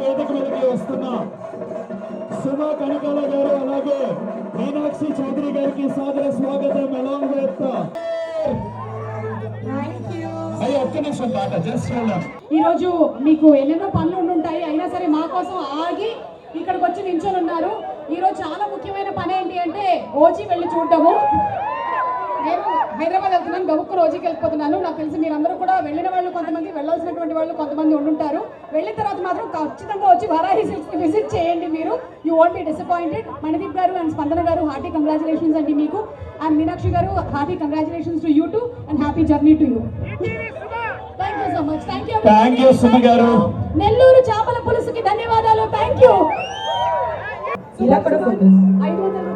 వేదిక మీదకి వస్తున్న సుమా కనకాల గారు అలాగే మీనాక్షి చౌదరి గారికి సాదర స్వాగతం. అలాంగ్ విత్ అయ్యి ఒక్క నిమిషం జస్ట్ ఈరోజు మీకు ఎన్నెన్నో పనులు ఉండుంటాయి. అయినా సరే మా కోసం ఆగి ఇక్కడికి వచ్చి నించొని ఉన్నారు ఈరోజు చాలా ముఖ్యమైన పని ఏంటి అంటే ఓజీ వెళ్ళి చూడటము నేను హైదరాబాద్ వెళ్తున్నాను గబుక్కు రోజుకి వెళ్ళిపోతున్నాను. నాకు తెలిసి మీరందరూ కూడా వెళ్ళిన వాళ్ళు కొంతమంది వెళ్ళాల్సినటువంటి వాళ్ళు కొంతమంది ఉండుంటారు. వెళ్ళిన తర్వాత మాత్రం ఖచ్చితంగా వచ్చి వరాహి సిల్క్స్ విజిట్ చేయండి మీరు. You want be disappointed Manideep గారు అండ్ స్పందన గారు హార్టీ కంగ్రాచులేషన్స్ అండి మీకు. అండ్ మీనాక్షి గారు hearty congratulations to you too and happy journey to you thank you so much thank you Thank you, Suma గారు. నెల్లూరు చేపల పులుసుకి ధన్యవాదాలు. థ్యాంక్ యూ ఇలా కూడా. ఐదు వందల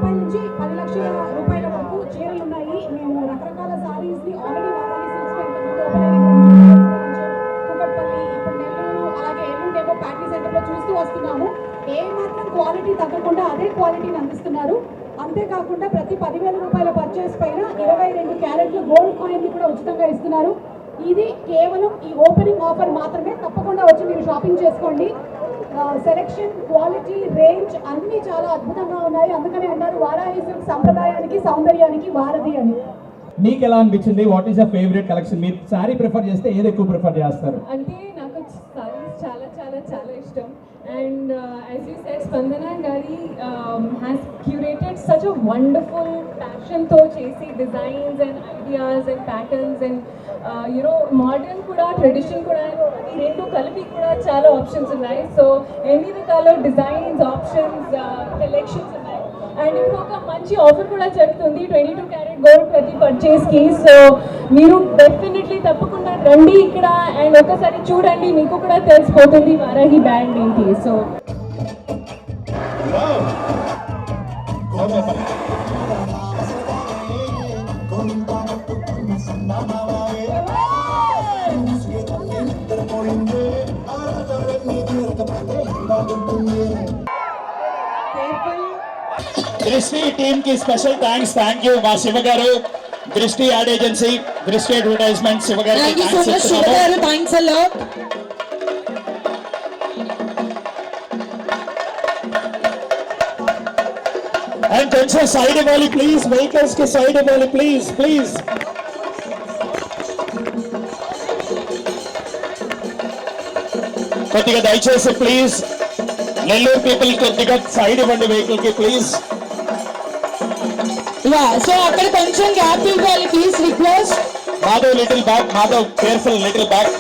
క్వాలిటీ తగ్గకుండా అదే క్వాలిటీని అందిస్తున్నారు. అంతేకాకుండా ప్రతి పదివేల రూపాయల పర్చేస్ పైన ఇరవై రెండు క్యారెట్లు గోల్డ్ కాయిన్ కూడా ఉచితంగా ఇస్తున్నారు. ఇది కేవలం ఈ ఓపెనింగ్ ఆఫర్ మాత్రమే తప్పకుండా వచ్చి మీరు షాపింగ్ చేసుకోండి. సెలెక్షన్ క్వాలిటీ రేంజ్ అన్ని చాలా అద్భుతంగా ఉన్నాయి. అందుకనే అంటారు వారాహి సిల్క్ సంప్రదాయానికి సౌందర్యానికి వారధి అని. మీకు ఎలా అనిపించింది? What is your favourite collection మీరు శారీ ప్రిఫర్ చేస్తే ఏది ఎక్కువ ప్రిఫర్ చేస్తారు? అంటే చాలా చాలా చాలా ఇష్టం. And as you said Spandana గారి has curated such a wonderful ప్యాషన్తో చేసి designs and ideas and patterns and you know modern కూడా ట్రెడిషన్ కూడా ఈ రెండు కలిపి కూడా చాలా ఆప్షన్స్ ఉన్నాయి. సో ఎన్ని రకాల డిజైన్స్ ఆప్షన్స్ కలెక్షన్స్ ఉన్నాయి. అండ్ ఇప్పుడు ఒక మంచి ఆఫర్ కూడా జరుగుతుంది. ట్వంటీ టూ క్యారెట్ గోల్డ్ ప్రతి పర్చేస్కి సో మీరు డెఫినెట్లీ తప్పకుండా రండి ఇక్కడ. అండ్ ఒకసారి చూడండి మీకు కూడా తెలిసిపోతుంది వారాహి బ్యాండ్ ఏంటి. సో దృష్టి టీమ్ కి స్పెషల్ థ్యాంక్స్ థ్యాంక్ యూ మా Shiva garu Drishti ad agency Drishti advertisement Shiva గారికి Thank you so thanks much, Shiva చెప్తున్నాము garu. Thanks a lot. And కొంచెం సైడ్ ఇవ్వాలి ప్లీజ్ వెహికల్స్ కి సైడ్ ఇవ్వాలి ప్లీజ్ ప్లీజ్ కొద్దిగా దయచేసి ప్లీజ్ నెల్లూరు పీపుల్ కొద్దిగా సైడ్ ఇవ్వండి వెహికల్ కి ప్లీజ్ Yeah, so అక్కడ కొంచెం గ్యాప్ ఇవ్వాలి please request Madhav little back Madhav careful little back